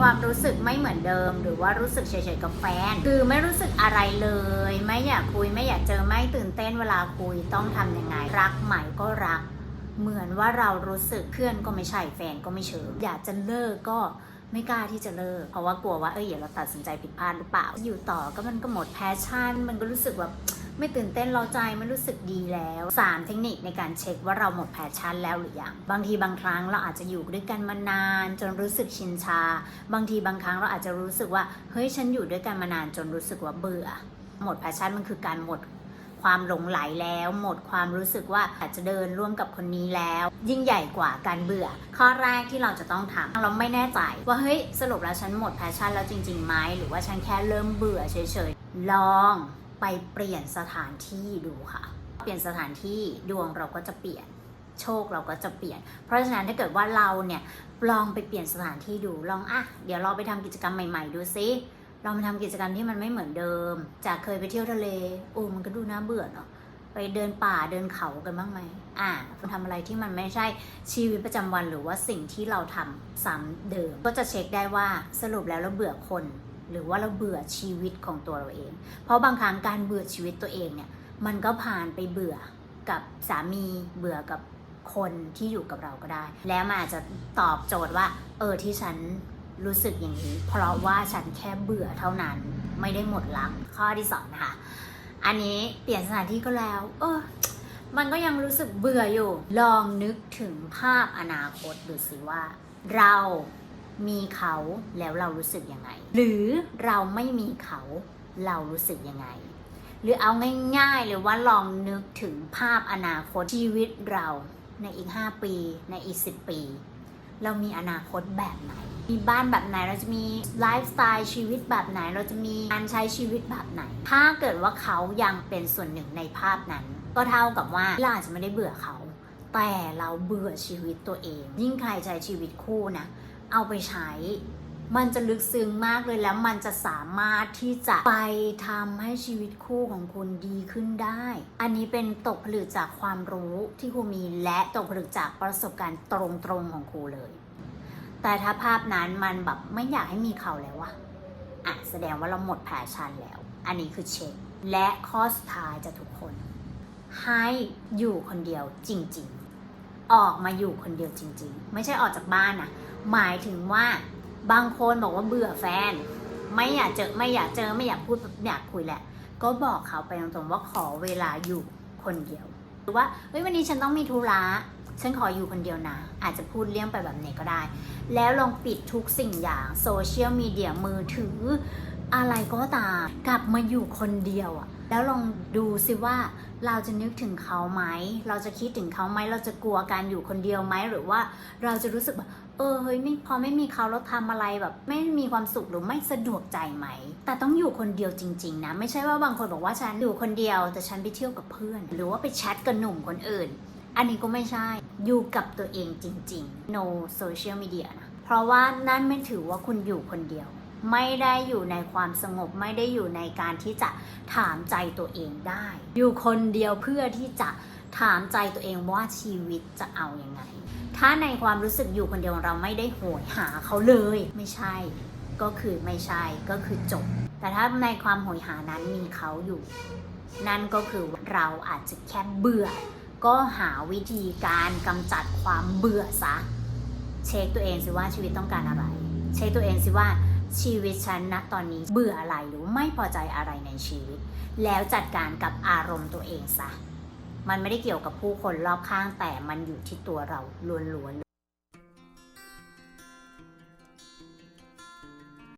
ความรู้สึกไม่เหมือนเดิม หรือว่ารู้สึกเฉยๆกับแฟน คือไม่รู้สึกอะไรเลย ไม่อยากคุยไม่อยากเจอไม่ตื่นเต้นเวลาคุยต้องทำยังไง รักใหม่ก็รัก เหมือนว่าเรารู้สึกเพื่อนก็ไม่ใช่แฟนก็ไม่เชิงอยากจะเลิกก็ไม่กล้าที่จะเลิก เพราะว่ากลัวว่าเออเดี๋ยวเราตัดสินใจผิดพลาดหรือเปล่า อยู่ต่อก็มันก็หมดแพชชั่น มันก็รู้สึกแบบ ไม่ตื่นเต้นเราใจไม่รู้สึกดีแล้วสามเทคนิคในการเช็คว่าเราหมดแพชชั่นแล้วหรือยัง บางทีบางครั้งเราอาจจะอยู่ด้วยกันมานาน จนรู้สึกชินชา บางทีบางครั้งเราอาจจะรู้สึกว่าเฮ้ยฉันอยู่ด้วยกันมานานจนรู้สึกว่าเบื่อ หมดแพชชั่นมันคือการหมดความหลงไหลแล้ว หมดความรู้สึกว่าอาจจะเดินร่วมกับคนนี้แล้ว ยิ่งใหญ่กว่าการเบื่อ ข้อแรกที่เราจะต้องทำเราไม่แน่ใจ ว่าเฮ้ยสรุปแล้วฉันหมดแพชชั่นแล้วจริงๆไหมหรือว่าฉันแค่เริ่มเบื่อเฉยๆลอง ไปเปลี่ยนสถานที่ดูค่ะ เปลี่ยนสถานที่ดวงเราก็จะเปลี่ยนโชคเราก็จะเปลี่ยน เพราะฉะนั้นถ้าเกิดว่าเราเนี่ยลองไปเปลี่ยนสถานที่ดูลองอะเดี๋ยวเราไปทำกิจกรรมใหม่ ๆ ดูซิเรามาทำกิจกรรมที่มันไม่เหมือนเดิม จากเคยไปเที่ยวทะเลโอ้มันก็ดูน่าเบื่อเนาะไปเดินป่าเดินเขากันบ้างไหมอ่าทำอะไรที่มันไม่ใช่ชีวิตประจำวันหรือว่าสิ่งที่เราทำซ้ำเดิม ก็จะเช็คได้ว่าสรุปแล้วเราเบื่อคน หรือว่าเราเบื่อชีวิตของตัวเราเอง เพราะบางครั้งการเบื่อชีวิตตัวเองเนี่ยมันก็ผ่านไปเบื่อกับสามีเบื่อกับคนที่อยู่กับเราก็ได้ แล้วมันอาจจะตอบโจทย์ว่า เออที่ฉันรู้สึกอย่างนี้ เพราะว่าฉันแค่เบื่อเท่านั้นไม่ได้หมดรักข้อที่สองนะคะอันนี้เปลี่ยนสถานที่ก็แล้ว เออมันก็ยังรู้สึกเบื่ออยู่ ลองนึกถึงภาพอนาคตดูสิว่า เรา มีเขาแล้วเรารู้สึกยังไง หรือเราไม่มีเขาเรารู้สึกยังไง หรือเอาง่ายๆเลยว่าลองนึกถึงภาพอนาคตชีวิตเราในอีก 5 ปี ในอีก 10 ปี เรามีอนาคตแบบไหน มีบ้านแบบไหนเราจะมีไลฟ์สไตล์ชีวิตแบบไหน เราจะมีการใช้ชีวิตแบบไหน ถ้าเกิดว่าเขายังเป็นส่วนหนึ่งในภาพนั้น ก็เท่ากับว่าเราอาจจะไม่ได้เบื่อเขา แต่เราเบื่อชีวิตตัวเอง ยิ่งใครใช้ชีวิตคู่นะ เอาไปใช้ มันจะลึกซึ้งมากเลยแล้วมันจะสามารถที่จะไปทำให้ชีวิตคู่ของคุณดีขึ้นได้ อันนี้เป็นตกผลึกจากความรู้ที่ครูมีและตกผลึกจากประสบการณ์ตรงๆของครูเลย แต่ถ้าภาพนั้นมันแบบไม่อยากให้มีเขาแล้วอะอะแสดงว่าเราหมดแพชชั่นแล้ว อันนี้คือเช็ค และข้อสุดท้ายจะทุกคน ให้อยู่คนเดียวจริง ๆ ออกมาอยู่คนเดียวจริง ๆ ไม่ใช่ออกจากบ้านนะหมายถึงว่าบางคนบอกว่าเบื่อแฟน ไม่อยากเจอไม่อยากเจอไม่อยากพูดไม่อยากคุยแหละ ก็บอกเขาไปตรงๆว่าขอเวลาอยู่คนเดียวหรือว่าเฮ้ยวันนี้ฉันต้องมีธุระฉันขออยู่คนเดียวนะ อาจจะพูดเลี่ยงไปแบบไหนก็ได้ แล้วลองปิดทุกสิ่งอย่างโซเชียลมีเดียมือถือ อะไรก็ตามกลับมาอยู่คนเดียวอะแล้วลองดูสิว่าเราจะนึกถึงเขาไหม เราจะคิดถึงเขาไหม เราจะกลัวการอยู่คนเดียวไหม หรือว่าเราจะรู้สึกแบบเออเฮ้ยไม่พอไม่มีเขาเราทำอะไรแบบ ไม่มีความสุขหรือไม่สะดวกใจไหม แต่ต้องอยู่คนเดียวจริง ๆ นะ ไม่ใช่ว่าบางคนบอกว่าฉันอยู่คนเดียว แต่ฉันไปเที่ยวกับเพื่อน หรือว่าไปแชทกับหนุ่มคนอื่น อันนี้ก็ไม่ใช่ อยู่กับตัวเองจริง ๆ no social media นะ เพราะว่านั่นไม่ถือว่าคุณอยู่คนเดียว ไม่ได้อยู่ในความสงบไม่ได้อยู่ในการที่จะถามใจตัวเองได้ อยู่คนเดียวเพื่อที่จะถามใจตัวเองว่าชีวิตจะเอาอยัางไง ถ้าในความรู้สึกอยู่คนเดียวเราไม่ได้โหยหาเขาเลย ไม่ใช่ ก็คือไม่ใช่ก็คือจบ แต่ถ้าในความโหยหานั้นมีเขาอยู่ นั่นก็คือเราอาจจะแค่เบื่อ ก็หาวิธีการกำจัดความเบื่อซะ เช็คตัวเองสิว่าชีวิตต้องการอะไร เช็คตัวเองสิว่า ชีวิตฉันนะตอนนี้เบื่ออะไรหรือไม่พอใจอะไรในชีวิต แล้วจัดการกับอารมณ์ตัวเองซะ มันไม่ได้เกี่ยวกับผู้คนรอบข้างแต่มันอยู่ที่ตัวเราล้วนๆ